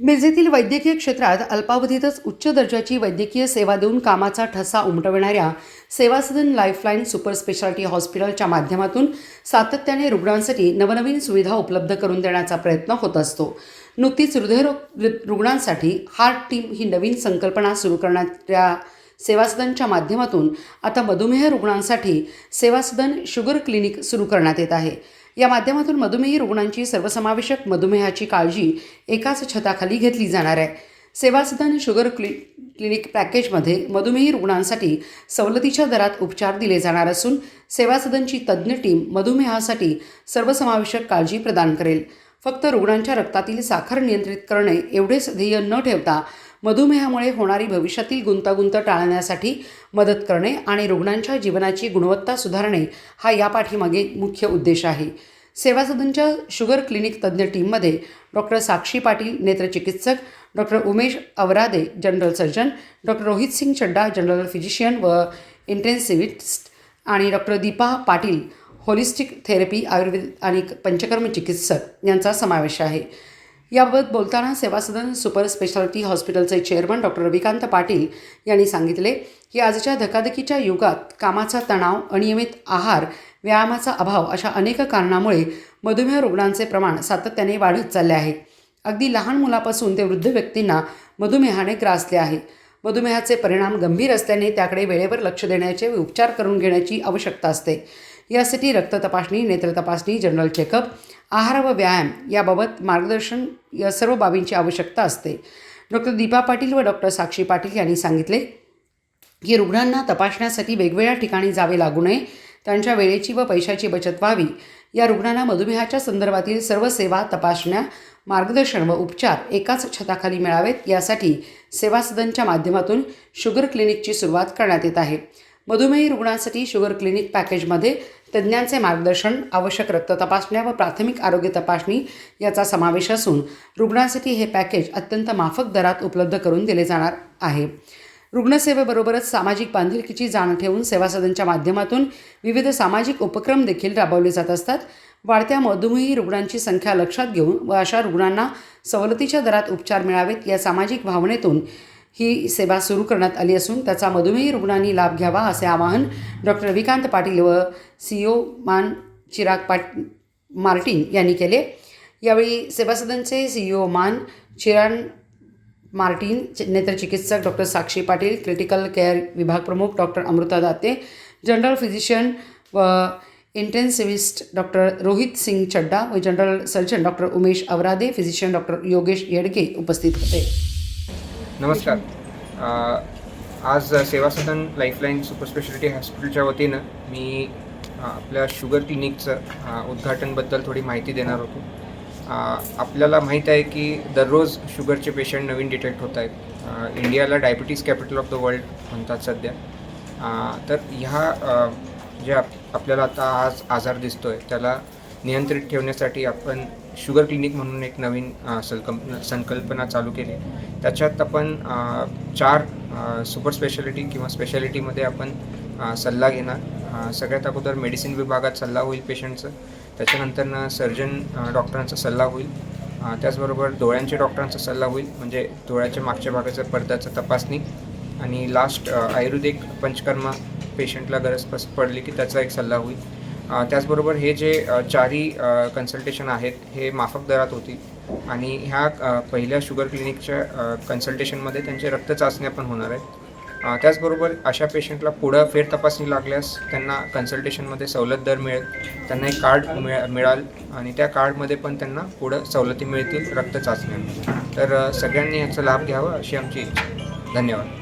मिरजेतील वैद्यकीय क्षेत्रात अल्पावधीतच उच्च दर्जाची वैद्यकीय सेवा देऊन कामाचा ठसा उमटविणाऱ्या सेवासदन लाईफलाईन सुपर स्पेशालिटी हॉस्पिटलच्या माध्यमातून सातत्याने रुग्णांसाठी नवनवीन सुविधा उपलब्ध करून देण्याचा प्रयत्न होत असतो. नुकतीच हृदयरोग रुग्णांसाठी हार्ट टीम ही नवीन संकल्पना सुरू करण्याच्या सेवासदनच्या माध्यमातून आता मधुमेह रुग्णांसाठी सेवासदन शुगर क्लिनिक सुरू करण्यात येत आहे. या माध्यमातून मधुमेही रुग्णांची सर्वसमावेशक मधुमेहाची काळजी एकाच छताखाली घेतली जाणार आहे. सेवासदन शुगर क्लि क्लिनिक पॅकेजमध्ये मधुमेही रुग्णांसाठी सवलतीच्या दरात उपचार दिले जाणार असून सेवासदनची तज्ज्ञ टीम मधुमेहासाठी सर्वसमावेशक काळजी प्रदान करेल. फक्त रुग्णांच्या रक्तातील साखर नियंत्रित करणे एवढेच ध्येय न ठेवता मधुमेहामुळे होणारी भविष्यातील गुंतागुंत टाळण्यासाठी मदत करणे आणि रुग्णांच्या जीवनाची गुणवत्ता सुधारणे हा या पाठीमागे मुख्य उद्देश आहे. सेवासदनच्या शुगर क्लिनिक तज्ज्ञ टीममध्ये doctor Sakshi Patil नेत्रचिकित्सक doctor Umesh Avrade general surgeon doctor Rohit Singh Chadha general physician व इंटेन्सिव्हिस्ट आणि doctor Deepa Patil holistic therapy Ayurveda आणि पंचकर्म चिकित्सक यांचा समावेश आहे. याबाबत बोलताना सेवासदन सुपर स्पेशालिटी हॉस्पिटलचे चेअरमन डॉक्टर रविकांत पाटील यांनी सांगितले की आजच्या धकाधकीच्या युगात कामाचा तणाव अनियमित आहार व्यायामाचा अभाव अशा अनेक कारणामुळे मधुमेह रुग्णांचे प्रमाण सातत्याने वाढत चालले आहे. अगदी लहान मुलापासून ते वृद्ध व्यक्तींना मधुमेहाने ग्रासले आहे. मधुमेहाचे परिणाम गंभीर असल्याने त्याकडे वेळेवर लक्ष देण्याचे व उपचार करून घेण्याची आवश्यकता असते. यासाठी रक्त तपासणी नेत्र तपासणी जनरल चेकअप आहार व व्यायाम याबाबत मार्गदर्शन या सर्व बाबींची आवश्यकता असते. डॉक्टर दीपा पाटील व डॉक्टर साक्षी पाटील यांनी सांगितले की रुग्णांना तपासण्यासाठी वेगवेगळ्या ठिकाणी जावे लागू नये. त्यांच्या वेळेची व पैशाची बचत व्हावी. या रुग्णांना मधुमेहाच्या संदर्भातील सर्व सेवा तपासण्या मार्गदर्शन व उपचार एकाच छताखाली मिळावेत. यासाठी सेवा सदनच्या माध्यमातून शुगर क्लिनिकची सुरुवात करण्यात येत आहे. मधुमेही रुग्णांसाठी शुगर क्लिनिक पॅकेजमध्ये तज्ज्ञांचे मार्गदर्शन आवश्यक रक्त तपासण्या व प्राथमिक आरोग्य तपासणी याचा समावेश असून रुग्णांसाठी हे पॅकेज अत्यंत माफक दरात उपलब्ध करून दिले जाणार आहे. रुग्णसेवेबरोबरच सामाजिक बांधिलकीची जाण ठेवून सेवा सदनच्या माध्यमातून विविध सामाजिक उपक्रम देखील राबवले जात असतात. वाढत्या मधुमेही रुग्णांची संख्या लक्षात घेऊन व अशा रुग्णांना सवलतीच्या दरात उपचार मिळावेत या सामाजिक भावनेतून ही सेवा सुरू करण्यात आली असून त्याचा मधुमेही रुग्णांनी लाभ घ्यावा असे आवाहन डॉक्टर विकांत पाटील व सीओ मान चिराग पाट मार्टिन यांनी केले. यावेळी सेवासदनचे सीईओ मान चिराण Martin नेत्रचिकित्सक doctor Sakshi Patil critical care विभाग प्रमुख doctor Amruta Date general physician व इंटेन्सिव्हिस्ट डॉक्टर रोहित सिंग चड्डा व general surgeon doctor Umesh Avrade physician doctor Yogesh Yedge उपस्थित होते. नमस्कार. आज सेवा सदन लाईफलाईन सुपर स्पेशालिटी हॉस्पिटलच्या वतीनं मी आपल्या शुगर क्लिनिकचं उद्घाटनबद्दल थोडी माहिती देणार होतो. आपल्याला माहीत आहे की दररोज शुगरचे पेशंट नवीन डिटेक्ट होत आहेत. इंडियाला diabetes capital of the world म्हणतात सध्या. तर ह्या जे आप आपल्याला आता आज आजार दिसतो आहे त्याला नियंत्रित ठेवण्यासाठी आपण शुगर क्लिनिक म्हणून एक नवीन संकल्प संकल्पना चालू केली त्याच्यात आपण चार सुपर स्पेशालिटी किंवा स्पेशालिटीमध्ये आपण सल्ला घेणार. सगळ्यात अगोदर मेडिसिन विभागात सल्ला होईल पेशंटचं. त्याच्यानंतरनं सर्जन डॉक्टरांचा सल्ला होईल. त्याचबरोबर डोळ्यांच्या डॉक्टरांचा सल्ला होईल. म्हणजे डोळ्याच्या मागच्या भागाचं पडद्याचं तपासणी. आणि लास्ट आयुर्वेदिक पंचकर्मा पेशंटला गरज पस पडली की त्याचा एक सल्ला होईल. त्याचबरोबर हे जे चारी चारही कन्सल्टेशन आहेत हे माफक दरात होती. आणि ह्या पहिल्या शुगर क्लिनिकच्या कन्सल्टेशनमध्ये त्यांचे रक्त चाचण्या पण होणार आहेत. त्याचबरोबर अशा पेशंटला पुढं फेर तपासणी लागल्यास त्यांना कन्सल्टेशनमध्ये सवलत दर मिळेल. त्यांना एक कार्ड मिळ मिळाल आणि त्या कार्डमध्ये पण त्यांना पुढं सवलती मिळतील रक्त चाचण्या. तर सगळ्यांनी ह्याचा लाभ घ्यावा अशी आमची इच्छा. धन्यवाद.